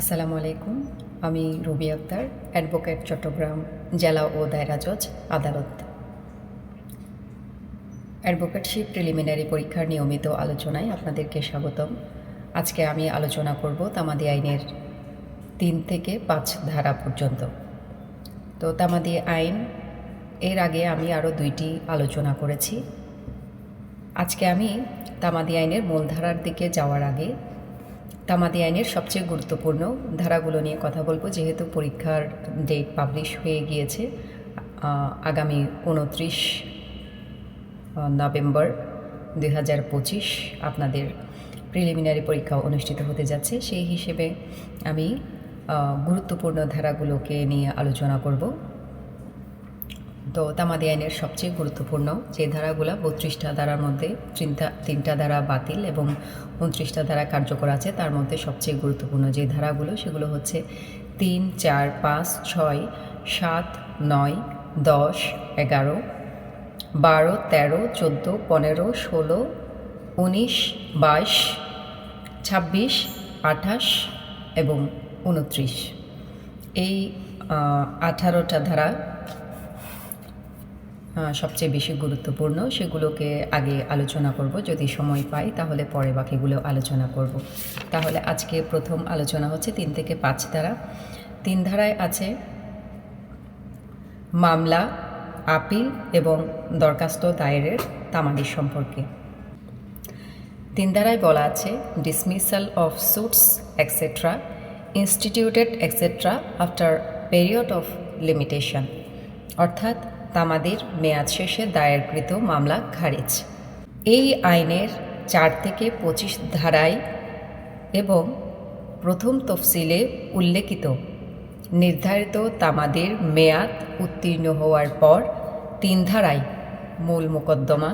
আসসালামু আলাইকুম। আমি রুবি আক্তার, অ্যাডভোকেট চট্টগ্রাম জেলা ও দায়রা জজ আদালত। অ্যাডভোকেটশিপ প্রিলিমিনারি পরীক্ষার নিয়মিত আলোচনায় আপনাদেরকে স্বাগতম। আজকে আমি আলোচনা করব তামাদি আইনের তিন থেকে পাঁচ ধারা পর্যন্ত। তো তামাদি আইন, এর আগে আমি আরও দুইটি আলোচনা করেছি। আজকে আমি তামাদি আইনের মূলধারার দিকে যাওয়ার আগে তামাদি আইনের সবচেয়ে গুরুত্বপূর্ণ ধারাগুলো নিয়ে কথা বলব। যেহেতু পরীক্ষার ডেট পাবলিশ হয়ে গিয়েছে আগামী উনত্রিশ নভেম্বর দুই হাজার পঁচিশ আপনাদের প্রিলিমিনারি পরীক্ষা অনুষ্ঠিত হতে যাচ্ছে। সেই হিসেবে আমি গুরুত্বপূর্ণ ধারাগুলোকে নিয়ে আলোচনা করব। তো তামাদি আইনের সবচেয়ে গুরুত্বপূর্ণ, যে ধারাগুলো বত্রিশটা ধারার মধ্যে তিনটা তিনটা ধারা বাতিল এবং উনত্রিশটা ধারা কার্যকর আছে, তার মধ্যে সবচেয়ে গুরুত্বপূর্ণ যে ধারাগুলো, সেগুলো হচ্ছে তিন, চার, পাঁচ, ছয়, সাত, নয়, দশ, এগারো, বারো, তেরো, চোদ্দ, পনেরো, ষোলো, উনিশ, বাইশ, ছাব্বিশ, আঠাশ এবং উনত্রিশ। এই আঠারোটা ধারা সবচেয়ে বেশি গুরুত্বপূর্ণ। সেগুলোকে আগে আলোচনা করব। যদি সময় পাই, তাহলে পরে বাকিগুলো আলোচনা করব। তাহলে আজকে প্রথম আলোচনা হচ্ছে তিন থেকে পাঁচ ধারা। তিন ধারায় আছে মামলা, আপিল এবং দরখাস্ত দায়েরের তামাদি সম্পর্কে। তিন ধারায় বলা আছে dismissal of suits etcetera instituted etcetera after period of limitation অর্থাৎ তামাদির মেয়াদ শেষে দায়েরকৃত মামলা খারিজ। এই আইনের চার থেকে পঁচিশ ধারায় এবং প্রথম তফসিলে উল্লেখিত নির্ধারিত তামাদের মেয়াদ উত্তীর্ণ হওয়ার পর তিন ধারায় মূল মোকদ্দমা,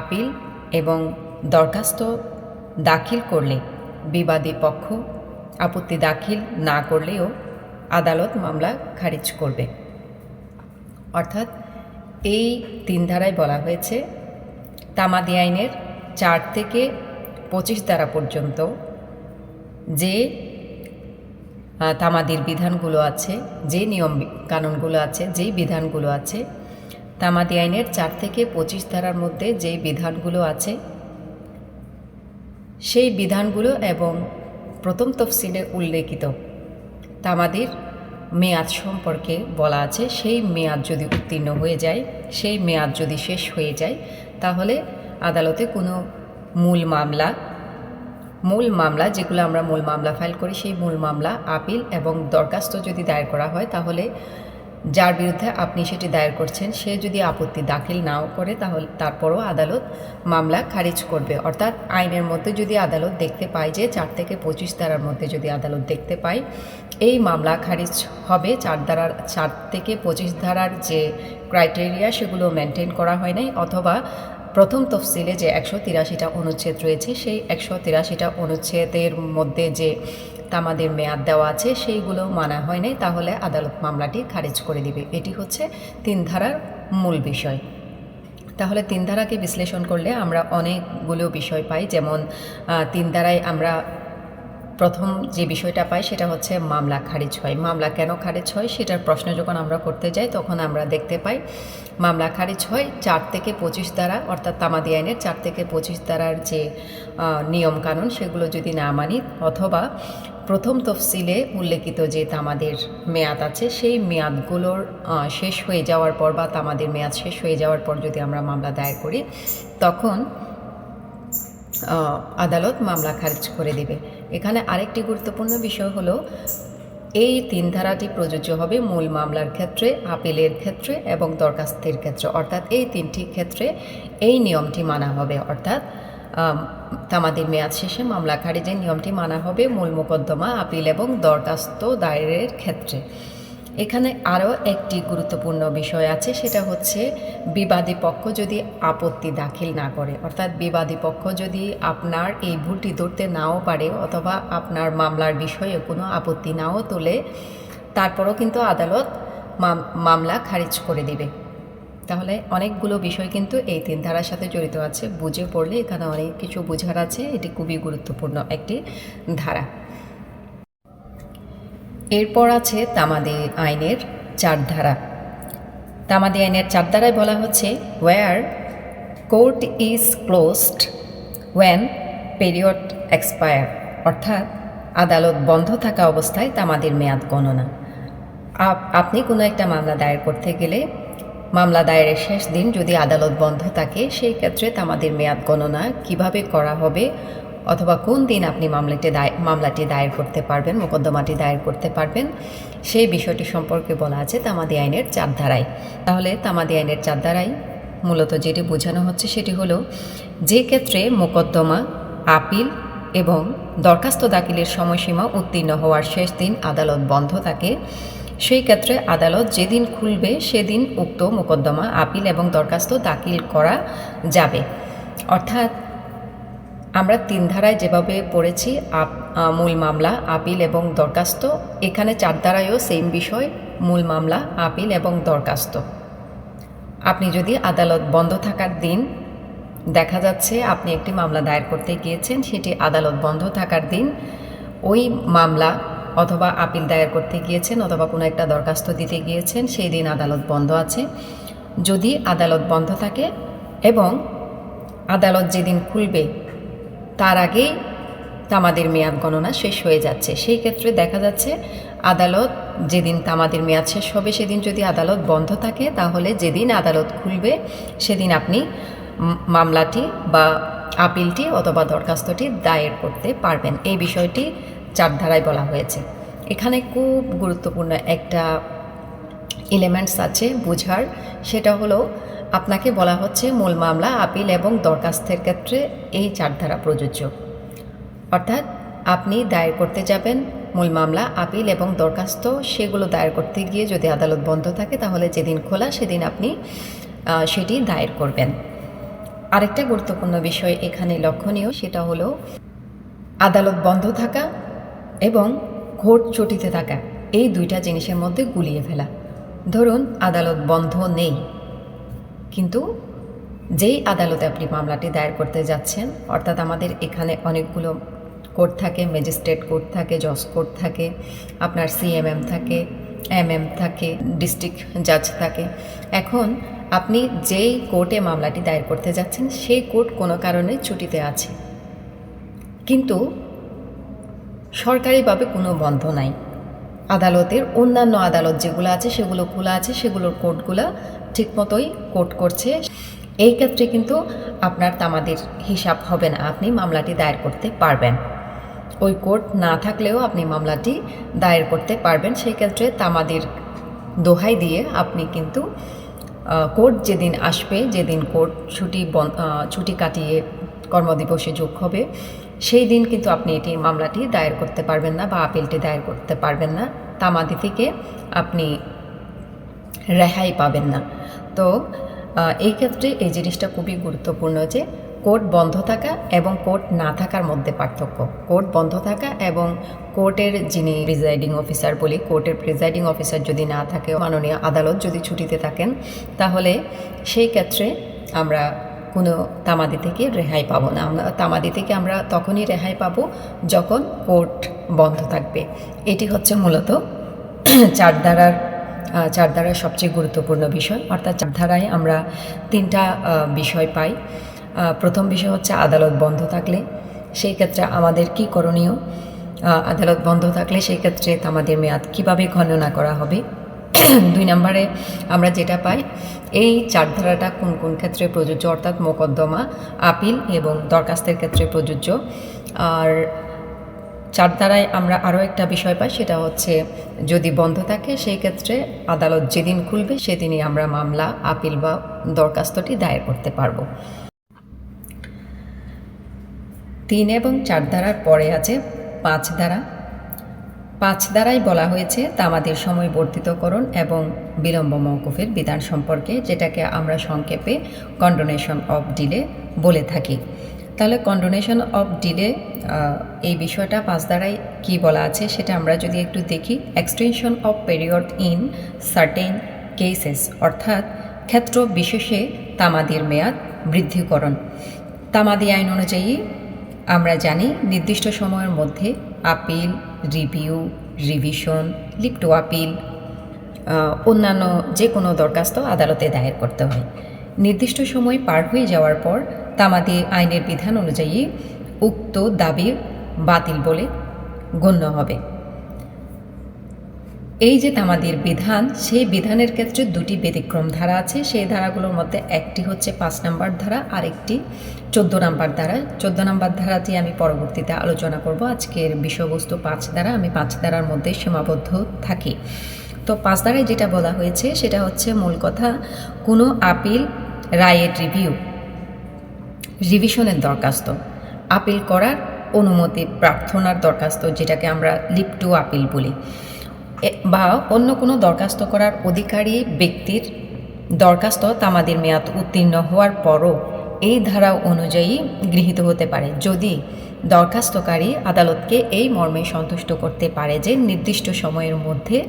আপিল এবং দরখাস্ত দাখিল করলে বিবাদী পক্ষ আপত্তি দাখিল না করলেও আদালত মামলা খারিজ করবে। অর্থাৎ এই তিন ধারায় বলা হয়েছে, তামাদি আইনের চার থেকে পঁচিশ ধারা পর্যন্ত যে তামাদির বিধানগুলো আছে, যে নিয়ম কানুনগুলো আছে, যেই বিধানগুলো আছে, তামাদি আইনের চার থেকে পঁচিশ ধারার মধ্যে যেই বিধানগুলো আছে, সেই বিধানগুলো এবং প্রথম তফসিলে উল্লেখিত তামাদির মেয়াদ সম্পর্কে বলা আছে, সেই মেয়াদ যদি উত্তীর্ণ হয়ে যায়, সেই মেয়াদ যদি শেষ হয়ে যায়, তাহলে আদালতে কোনো মূল মামলা মূল মামলা যেগুলো আমরা মূল মামলা ফাইল করি, সেই মূল মামলা, আপিল এবং দরখাস্ত যদি দায়ের করা হয়, তাহলে যার বিরুদ্ধে আপনি সেটি দায়ের করছেন, সে যদি আপত্তি দাখিল নাও করে, তাহলে তারপরও আদালত মামলা খারিজ করবে। অর্থাৎ আইনের মধ্যে যদি আদালত দেখতে পায় যে চার থেকে পঁচিশ ধারার মধ্যে যদি আদালত দেখতে পায়, এই মামলা খারিজ হবে। চার ধারার, চার থেকে পঁচিশ ধারার যে ক্রাইটেরিয়া, সেগুলো মেনটেন করা হয় নাই, অথবা প্রথম তফসিলে যে একশো তিরাশিটা অনুচ্ছেদ রয়েছে, সেই একশো তিরাশিটা অনুচ্ছেদের মধ্যে যে তামাদের মেয়াদ দেওয়া আছে সেইগুলো মানা হয় নাই, তাহলে আদালত মামলাটি খারিজ করে দিবে। এটি হচ্ছে তিন ধারার মূল বিষয়। তাহলে তিন ধারাকে বিশ্লেষণ করলে আমরা অনেকগুলো বিষয় পাই, যেমন তিন ধারায় আমরা প্রথম যে বিষয়টা পাই, সেটা হচ্ছে মামলা খারিজ হয়। মামলা কেন খারিজ হয়, সেটার প্রশ্ন যখন আমরা করতে যাই, তখন আমরা দেখতে পাই, মামলা খারিজ হয় চার থেকে পঁচিশ দ্বারা অর্থাৎ তামাদি আইনের চার থেকে পঁচিশ দ্বারার যে নিয়ম কানুন সেগুলো যদি না মানি, অথবা প্রথম তফসিলে উল্লেখিত যে তামাদের মেয়াদ আছে, সেই মেয়াদগুলোর শেষ হয়ে যাওয়ার পর বা তামাদের মেয়াদ শেষ হয়ে যাওয়ার পর যদি আমরা মামলা দায়ের করি, তখন আদালত মামলা খারিজ করে দিবে। এখানে আরেকটি গুরুত্বপূর্ণ বিষয় হলো, এই তিন ধারাটি প্রযোজ্য হবে মূল মামলার ক্ষেত্রে, আপিলের ক্ষেত্রে এবং দরখাস্তের ক্ষেত্রে। অর্থাৎ এই তিনটি ক্ষেত্রে এই নিয়মটি মানা হবে। অর্থাৎ তামাদির মেয়াদ শেষে মামলা খারিজের নিয়মটি মানা হবে মূল মোকদ্দমা, আপিল এবং দরখাস্ত দায়েরের ক্ষেত্রে। এখানে আরও একটি গুরুত্বপূর্ণ বিষয় আছে, সেটা হচ্ছে বিবাদী পক্ষ যদি আপত্তি দাখিল না করে, অর্থাৎ বিবাদী পক্ষ যদি আপনার এই ভুলটি ধরতে নাও পারে অথবা আপনার মামলার বিষয়ে কোনো আপত্তি নাও তোলে, তারপরও কিন্তু আদালত মামলা খারিজ করে দিবে। তাহলে অনেকগুলো বিষয় কিন্তু এই তিন ধারার সাথে জড়িত আছে। বুঝে পড়লে এখানে অনেক কিছু বোঝার আছে। এটি খুবই গুরুত্বপূর্ণ একটি ধারা। এরপর আছে তামাদি আইনের চার ধারা। তামাদি আইনের চার ধারায় বলা হচ্ছে where court is closed when period expire অর্থাৎ আদালত বন্ধ থাকা অবস্থায় তামাদির মেয়াদ গণনা। আপ- আপনি কোনো একটা মামলা দায়ের করতে গেলে মামলা দায়েরের শেষ দিন যদি আদালত বন্ধ থাকে, সেই ক্ষেত্রে তামাদের মেয়াদ গণনা কীভাবে করা হবে অথবা কোন দিন আপনি মামলাটি দায়, মামলাটি দায়ের করতে পারবেন, মোকদ্দমাটি দায়ের করতে পারবেন, সেই বিষয়টি সম্পর্কে বলা আছে তামাদি আইনের চার ধারায়। তাহলে তামাদি আইনের চার ধারায় মূলত যেটি বোঝানো হচ্ছে সেটি হলো, যে ক্ষেত্রে মোকদ্দমা, আপিল এবং দরখাস্ত দাখিলের সময়সীমা উত্তীর্ণ হওয়ার শেষ দিন আদালত বন্ধ থাকে সেই ক্ষেত্রে আদালত যেদিন খুলবে, সেদিন উক্ত মোকদ্দমা আপিল এবং দরখাস্ত দাখিল করা যাবে। অর্থাৎ আমরা তিন ধারায় যেভাবে পড়েছি, আপ মূল মামলা, আপিল এবং দরখাস্ত, এখানে চার ধারায়ও সেম বিষয়, মূল মামলা, আপিল এবং দরখাস্ত। আপনি যদি আদালত বন্ধ থাকার দিন দেখা যাচ্ছে আপনি একটি মামলা দায়ের করতে গিয়েছেন, সেটি আদালত বন্ধ থাকার দিন, ওই মামলা অথবা আপিল দায়ের করতে গিয়েছেন অথবা কোনো একটা দরখাস্ত দিতে গিয়েছেন, সেই দিন আদালত বন্ধ আছে। যদি আদালত বন্ধ থাকে এবং আদালত যেদিন খুলবে, তার আগেই তামাদের মেয়াদ গণনা শেষ হয়ে যাচ্ছে। সেই ক্ষেত্রে দেখা যাচ্ছে আদালত যেদিন তামাদের মেয়াদ শেষ হবে, সেদিন যদি আদালত বন্ধ থাকে, তাহলে যেদিন আদালত খুলবে, সেদিন আপনি মামলাটি বা আপিলটি অথবা দরখাস্তটি দায়ের করতে পারবেন। এই বিষয়টি চার ধারায় বলা হয়েছে। এখানে খুব গুরুত্বপূর্ণ একটা এলিমেন্টস আছে বোঝার। সেটা হলো, আপনাকে বলা হচ্ছে মূল মামলা, আপিল এবং দরখাস্তের ক্ষেত্রে এই চার ধারা প্রযোজ্য। অর্থাৎ আপনি দায়ের করতে যাবেন মূল মামলা, আপিল এবং দরখাস্ত, সেগুলো দায়ের করতে গিয়ে যদি আদালত বন্ধ থাকে, তাহলে যেদিন খোলা সেদিন আপনি সেটি দায়ের করবেন। আরেকটা গুরুত্বপূর্ণ বিষয় এখানে লক্ষণীয়, সেটা হলো, আদালত বন্ধ থাকা এবং কোর্ট ছুটিতে থাকা এই দুইটা জিনিসের মধ্যে গুলিয়ে ফেলা। ধরুন, আদালত বন্ধ নেই। কিন্তু যেই আদালতে আপনি মামলাটি দায়ের করতে যাচ্ছেন, অর্থাৎ আমাদের এখানে অনেকগুলো কোর্ট থাকে, ম্যাজিস্ট্রেট কোর্ট থাকে, জজ কোর্ট থাকে, আপনার সিএমএম থাকে, এমএম থাকে, ডিস্ট্রিক্ট জাজ থাকে, এখন আপনি যেই কোর্টে মামলাটি দায়ের করতে যাচ্ছেন, সেই কোর্ট কোনো কারণে ছুটিতে আছে। কিন্তু সরকারিভাবে কোনো বন্ধ নাই। আদালতের অন্যান্য আদালত যেগুলো আছে, সেগুলো খোলা আছে, সেগুলোর কোর্টগুলো ঠিকমতোই কোর্ট করছে। এই ক্ষেত্রে কিন্তু আপনার তামাদের হিসাব হবে না, আপনি মামলাটি দায়ের করতে পারবেন। ওই কোর্ট না থাকলেও আপনি মামলাটি দায়ের করতে পারবেন। সেই ক্ষেত্রে তামাদের দোহাই দিয়ে আপনি কিন্তু কোর্ট যেদিন আসবে, যেদিন কোর্ট ছুটি ছুটি কাটিয়ে কর্মদিবসে যোগ হবে সেই দিন কিন্তু আপনি এটি মামলাটি দায়ের করতে পারবেন না বা আপিলটি দায়ের করতে পারবেন না। তামাদি থেকে আপনি রেহাই পাবেন না। তো এই ক্ষেত্রে এই জিনিসটা খুবই গুরুত্বপূর্ণ যে, কোর্ট বন্ধ থাকা এবং কোর্ট না থাকার মধ্যে পার্থক্য। কোর্ট বন্ধ থাকা এবং কোর্টের যিনি প্রিজাইডিং অফিসার বলি, কোর্টের প্রিজাইডিং অফিসার যদি না থাকে, মাননীয় আদালত যদি ছুটিতে থাকেন, তাহলে সেই ক্ষেত্রে আমরা কোনো তামাদি থেকে রেহাই পাবো না। আমরা তামাদি থেকে আমরা তখনই রেহাই পাবো যখন কোর্ট বন্ধ থাকবে। এটি হচ্ছে মূলত চার ধারার আহ, চার ধারার সবচেয়ে গুরুত্বপূর্ণ বিষয়। অর্থাৎ চারধারায় আমরা তিনটা বিষয় পাই। প্রথম বিষয় হচ্ছে আদালত বন্ধ থাকলে। সেই ক্ষেত্রে আমাদের কি করণীয়? আদালত বন্ধ থাকলে সেই ক্ষেত্রে আমাদের মেয়াদ কীভাবে গণনা করা হবে? দুই নম্বরে আমরা যেটা পাই, এই চার ধারাটা কোন কোন ক্ষেত্রে প্রযোজ্য? অর্থাৎ মোকদ্দমা, আপিল এবং দরখাস্তের ক্ষেত্রে প্রযোজ্য। আর চার আমরা আরও একটা বিষয় পাই, সেটা হচ্ছে যদি বন্ধ থাকে, সেই ক্ষেত্রে আদালত যেদিন খুলবে, সেদিনই আমরা মামলা, আপিল বা দরখাস্তটি দায়ের করতে পারব। তিন এবং চার ধারার পরে আছে পাঁচ ধারা পাঁচ দ্বারাই বলা হয়েছে তামাদের সময় বর্ধিতকরণ এবং বিলম্ব মৌকুফের বিধান সম্পর্কে, যেটাকে আমরা সংক্ষেপে কন্ডোনেশন অফ ডিলে বলে থাকি। তাহলে কন্ডোনেশন অফ ডিলে এই বিষয়টা পাঁচ ধারায় কী বলা আছে সেটা আমরা যদি একটু দেখি। Extension of period in certain cases অর্থাৎ ক্ষেত্র বিশেষে তামাদির মেয়াদ বৃদ্ধিকরণ। তামাদি আইন অনুযায়ী আমরা জানি, নির্দিষ্ট সময়ের মধ্যে, appeal review revision leave appeal অন্যান্য যে কোনো দরখাস্ত আদালতে দায়ের করতে হয়। নির্দিষ্ট সময় পার হয়ে যাওয়ার পর তামাদি আইনের বিধান অনুযায়ী উক্ত দাবি বাতিল বলে গণ্য হবে। এই যে তামাদির বিধান, সেই বিধানের ক্ষেত্রে দুটি ব্যতিক্রম ধারা আছে। সেই ধারাগুলোর মধ্যে একটি হচ্ছে পাঁচ নাম্বার ধারা, আরেকটি চোদ্দ নাম্বার ধারা। চোদ্দ নাম্বার ধারাটি আমি পরবর্তীতে আলোচনা করব। আজকের বিষয়বস্তু পাঁচ ধারা। আমি পাঁচ ধারার মধ্যে সীমাবদ্ধ থাকি। তো পাঁচ ধারায় যেটা বলা হয়েছে, সেটা হচ্ছে মূল কথা, কোনো আপিল রায়ের রিভিউ রিভিশনের দরখাস্ত, আপিল করার অনুমতি প্রার্থনার দরখাস্ত, যেটাকে আমরা লিপ টু আপিল বলি। বা অন্য কোনো দরখাস্ত করার অধিকারী ব্যক্তির দরখাস্ত তামাদির মেয়াদ উত্তীর্ণ হওয়ার পরও এই ধারা অনুযায়ী গৃহীত হতে পারে। যদি দরখাস্তকারী আদালতকে এই মর্মে সন্তুষ্ট করতে পারে যে নির্দিষ্ট সময়ের মধ্যে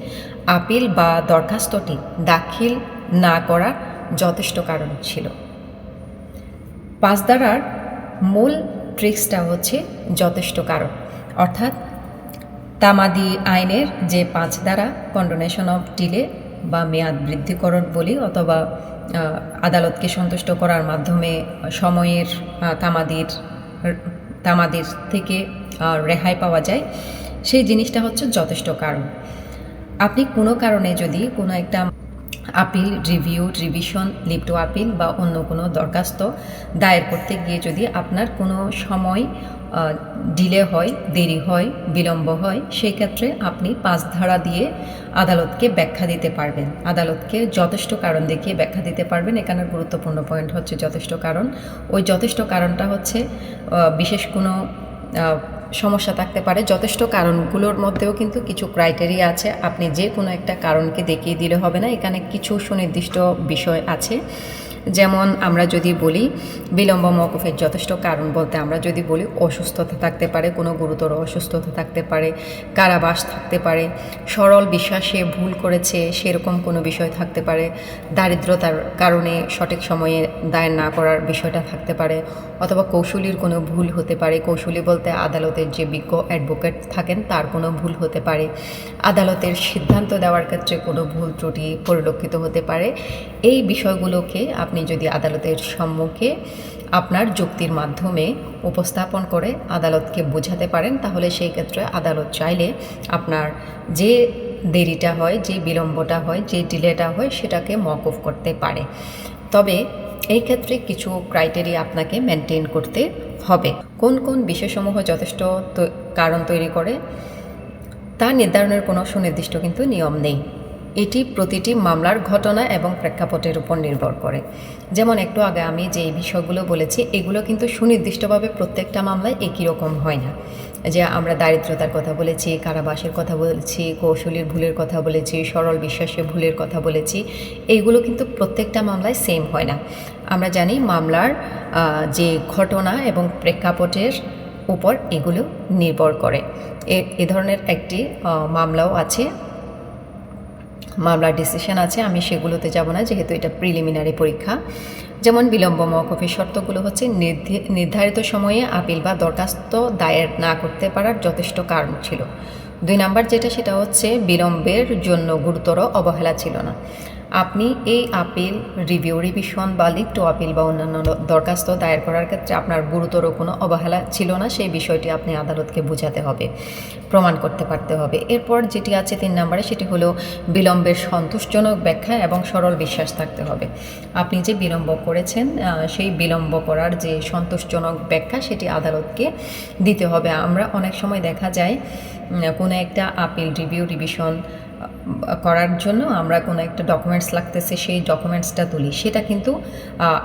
আপিল বা দরখাস্তটি দাখিল না করার যথেষ্ট কারণ ছিল। পাঁচ ধারার মূল ট্রিক্সটা হচ্ছে যথেষ্ট কারণ। অর্থাৎ তামাদি আইনের যে পাঁচ দ্বারা কন্ডোনেশন অফ ডিলে বা মেয়াদ বৃদ্ধিকরণ বলি অথবা আদালতকে সন্তুষ্ট করার মাধ্যমে সময়ের তামাদির তামাদির থেকে রেহাই পাওয়া যায়, সেই জিনিসটা হচ্ছে যথেষ্ট কারণ। আপনি কোনো কারণে যদি কোনো একটা appeal review revision leave to appeal বা অন্য কোনো দরখাস্ত দায়ের করতে গিয়ে যদি আপনার কোনো সময় ডিলে হয়, দেরি হয়, বিলম্ব হয়, সেই ক্ষেত্রে আপনি পাঁচ ধারা দিয়ে আদালতকে ব্যাখ্যা দিতে পারবেন। আদালতকে যথেষ্ট কারণ দেখিয়ে ব্যাখ্যা দিতে পারবেন। এখানে গুরুত্বপূর্ণ পয়েন্ট হচ্ছে যথেষ্ট কারণ। ওই যথেষ্ট কারণটা হচ্ছে বিশেষ কোনো সমস্যা থাকতে পারে। যথেষ্ট কারণগুলোর মধ্যেও কিন্তু কিছু ক্রাইটেরিয়া আছে। আপনি যে কোনো একটা কারণকে দেখিয়ে দিলে হবে না। এখানে কিছু সুনির্দিষ্ট বিষয় আছে। যেমন আমরা যদি বলি, বিলম্ব মৌকুফের যথেষ্ট কারণ বলতে আমরা যদি বলি, অসুস্থতা থাকতে পারে, কোনো গুরুতর অসুস্থতা থাকতে পারে, কারাবাস থাকতে পারে, সরল বিশ্বাসে ভুল করেছে, সেরকম কোনো বিষয় থাকতে পারে, দারিদ্রতার কারণে সঠিক সময়ে দায়ের না করার বিষয়টা থাকতে পারে, অথবা কৌশলীর কোনো ভুল হতে পারে, কৌশলী বলতে আদালতের যে বিজ্ঞ অ্যাডভোকেট থাকেন, তার কোনো ভুল হতে পারে, আদালতের সিদ্ধান্ত দেওয়ার ক্ষেত্রে কোনো ভুল ত্রুটি পরিলক্ষিত হতে পারে, এই বিষয়গুলোকে আপনি যদি আদালতের সম্মুখে আপনার যুক্তির মাধ্যমে উপস্থাপন করে আদালতকে বোঝাতে পারেন, তাহলে সেই ক্ষেত্রে আদালত চাইলে আপনার যে দেরিটা হয়, যে বিলম্বটা হয়, যে ডিলেটা হয়, সেটাকে মকফ করতে পারে। তবে এই ক্ষেত্রে কিছু ক্রাইটেরিয়া আপনাকে মেনটেন করতে হবে। কোন কোন বিষয়সমূহ যথেষ্ট কারণ তৈরি করে, তা নির্ধারণের কোনো সুনির্দিষ্ট কিন্তু নিয়ম নেই। এটি প্রতিটি মামলার ঘটনা এবং প্রেক্ষাপটের উপর নির্ভর করে। যেমন একটু আগে আমি যে বিষয়গুলো বলেছি, এগুলো কিন্তু সুনির্দিষ্টভাবে প্রত্যেকটা মামলায় একই রকম হয় না। যে আমরা দারিদ্রতার কথা বলেছি, কারাবাসের কথা বলেছি, কৌশলীর ভুলের কথা বলেছি, সরল বিশ্বাসের ভুলের কথা বলেছি এইগুলো কিন্তু প্রত্যেকটা মামলায় সেম হয় না। আমরা জানি মামলার যে ঘটনা এবং প্রেক্ষাপটের উপর এগুলো নির্ভর করে। এ ধরনের একটি মামলাও আছে। মামলার ডিসিশন আছে, আমি সেগুলোতে যাব না, যেহেতু এটা প্রিলিমিনারি পরীক্ষা। যেমন বিলম্ব মৌকফের শর্তগুলো হচ্ছে, নির্ধি- নির্ধারিত সময়ে আপিল বা দরখাস্ত দায়ের না করতে পারার যথেষ্ট কারণ ছিল। দুই নাম্বার যেটা, সেটা হচ্ছে বিলম্বের জন্য গুরুতর অবহেলা ছিল না। আপনি এই আপিল রিভিউ রিভিশন বা লিভ টু আপিল বা অন্যান্য দরখাস্ত দায়ের করার ক্ষেত্রে আপনার গুরুতর কোনো অবহেলা ছিল না, সেই বিষয়টি আপনি আদালতকে বোঝাতে হবে, প্রমাণ করতে পারতে হবে। এরপর যেটি আছে তিন নম্বরে, সেটি হলো বিলম্বের সন্তোষজনক ব্যাখ্যা এবং সরল বিশ্বাস থাকতে হবে। আপনি যে বিলম্ব করেছেন সেই বিলম্ব করার যে সন্তোষজনক ব্যাখ্যা, সেটি আদালতকে দিতে হবে। আমরা অনেক সময় দেখা যায় কোনো একটা আপিল রিভিউ রিভিশন করার জন্য আমরা কোনো একটা ডকুমেন্টস লাগতেছে, সেই ডকুমেন্টসটা তুলি। সেটা কিন্তু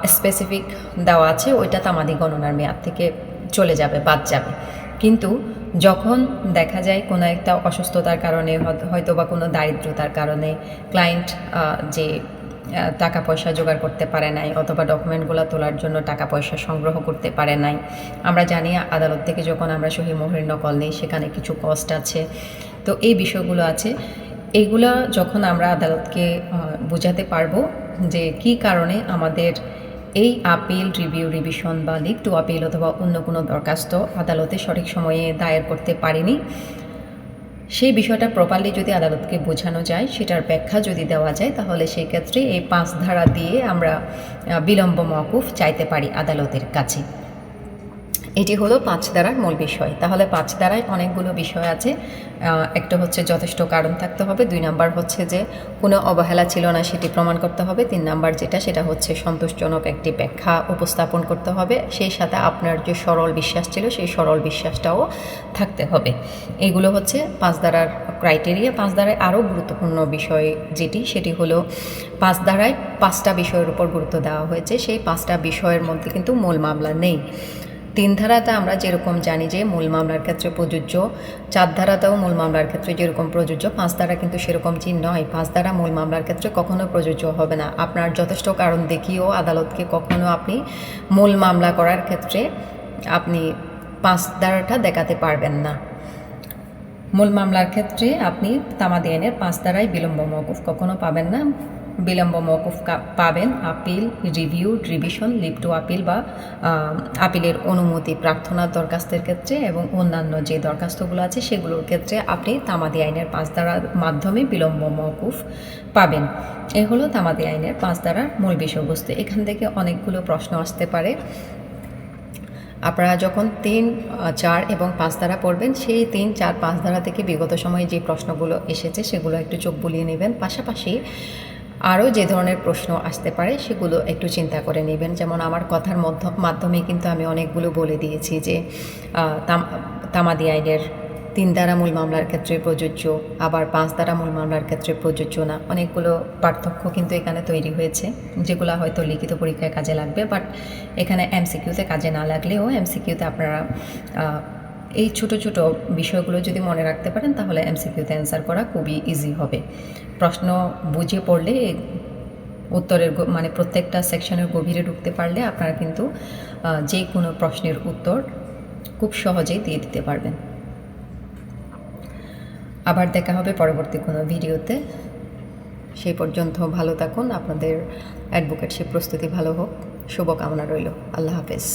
স্পেসিফিক দেওয়া আছে, ওইটা তামাদি গণনার মেয়াদ থেকে চলে যাবে, বাদ যাবে। কিন্তু যখন দেখা যায় কোনো একটা অসুস্থতার কারণে হয়তো- বা কোনো দারিদ্রতার কারণে ক্লায়েন্ট যে টাকা পয়সা জোগাড় করতে পারে নাই, অথবা ডকুমেন্টগুলো তোলার জন্য টাকা পয়সা সংগ্রহ করতে পারে নাই, আমরা জানি আদালত থেকে যখন আমরা সহি মোহরের নকল নিই, সেখানে কিছু কস্ট আছে। তো এই বিষয়গুলো আছে। এইগুলা যখন আমরা আদালতকে বোঝাতে পারব যে কি কারণে আমাদের এই আপিল রিভিউ রিভিশন বা লিক টু আপিল অথবা অন্য কোনো দরখাস্ত আদালতে সঠিক সময়ে দায়ের করতে পারিনি, সেই বিষয়টা প্রপারলি যদি আদালতকে বোঝানো যায়, সেটার ব্যাখ্যা যদি দেওয়া যায়, তাহলে সেই ক্ষেত্রে এই পাঁচ ধারা দিয়ে আমরা বিলম্ব মওকুফ চাইতে পারি আদালতের কাছে। এটি হলো পাঁচ দ্বারার মূল বিষয়। তাহলে পাঁচ দ্বারায় অনেকগুলো বিষয় আছে। একটা হচ্ছে যথেষ্ট কারণ থাকতে হবে। দুই নাম্বার হচ্ছে যে কোনো অবহেলা ছিল না, সেটি প্রমাণ করতে হবে। তিন নাম্বার যেটা, সেটা হচ্ছে সন্তোষজনক একটি ব্যাখ্যা উপস্থাপন করতে হবে। সেই সাথে আপনার যে সরল বিশ্বাস ছিল, সেই সরল বিশ্বাসটাও থাকতে হবে। এগুলো হচ্ছে পাঁচ দ্বারার ক্রাইটেরিয়া পাঁচ দ্বারায় আরও গুরুত্বপূর্ণ বিষয় যেটি, সেটি হলো পাঁচ দ্বারায় পাঁচটা বিষয়ের উপর গুরুত্ব দেওয়া হয়েছে। সেই পাঁচটা বিষয়ের মধ্যে কিন্তু মূল মামলা নেই। তিন ধারাতে আমরা যেরকম জানি যে মূল মামলার ক্ষেত্রে প্রযোজ্য চার ধারাতেও মূল মামলার ক্ষেত্রে যেরকম প্রযোজ্য পাঁচ ধারা কিন্তু সেরকম চিহ্ন নয়। পাঁচ ধারা মূল মামলার ক্ষেত্রে কখনো প্রযোজ্য হবে না। আপনার যথেষ্ট কারণ দেখিয়েও আদালতকে কখনো আপনি মূল মামলা করার ক্ষেত্রে আপনি পাঁচ ধারাটা দেখাতে পারবেন না। মূল মামলার ক্ষেত্রে আপনি তামাদি আইনের পাঁচ দ্বারাই বিলম্ব মওকুফ কখনো পাবেন না। বিলম্ব মওকুফ কা- পাবেন appeal, review, revision leave to appeal বা আপিলের অনুমতি প্রার্থনার দরখাস্তের ক্ষেত্রে এবং অন্যান্য যে দরখাস্তগুলো আছে সেগুলোর ক্ষেত্রে আপনি তামাদি আইনের পাঁচ দ্বারার মাধ্যমে বিলম্ব মওকুফ পাবেন। এ হলো তামাদি আইনের পাঁচ দ্বারার মূল বিষয়বস্তু। এখান থেকে অনেকগুলো প্রশ্ন আসতে পারে। আপনারা যখন তিন চার এবং পাঁচ ধারা পড়বেন, সেই তিন, চার, পাঁচ ধারা থেকে বিগত সময়ে যে প্রশ্নগুলো এসেছে সেগুলো একটু চোখ বুলিয়ে নেবেন। পাশাপাশি আরও যে ধরনের প্রশ্ন আসতে পারে, সেগুলো একটু চিন্তা করে নেবেন। যেমন আমার কথার মধ্য- মাধ্যমে কিন্তু আমি অনেকগুলো বলে দিয়েছি যে তামাদি আইনের তিন দ্বারা মূল মামলার ক্ষেত্রে প্রযোজ্য, আবার পাঁচ দ্বারা মূল মামলার ক্ষেত্রে প্রযোজ্য না। অনেকগুলো পার্থক্য কিন্তু এখানে তৈরি হয়েছে, যেগুলো হয়তো লিখিত পরীক্ষায় কাজে লাগবে, বাট এখানে এমসিকিউতে কাজে না লাগলেও এমসিকিউতে আপনারা এই ছোট ছোট বিষয়গুলো যদি মনে রাখতে পারেন, তাহলে এমসিকিউতে অ্যান্সার করা খুবই ইজি হবে। প্রশ্ন বুঝে পড়লে উত্তরের মানে প্রত্যেকটা সেকশনের গভীরে ঢুকতে পারলে আপনারা কিন্তু যে কোনো প্রশ্নের উত্তর খুব সহজেই দিয়ে দিতে পারবেন। আবার দেখা হবে পরবর্তী কোনো ভিডিওতে। সেই পর্যন্ত ভালো থাকুন। আপনাদের অ্যাডভোকেটশিপ প্রস্তুতি ভালো হোক। শুভকামনা রইল। আল্লাহ হাফেজ।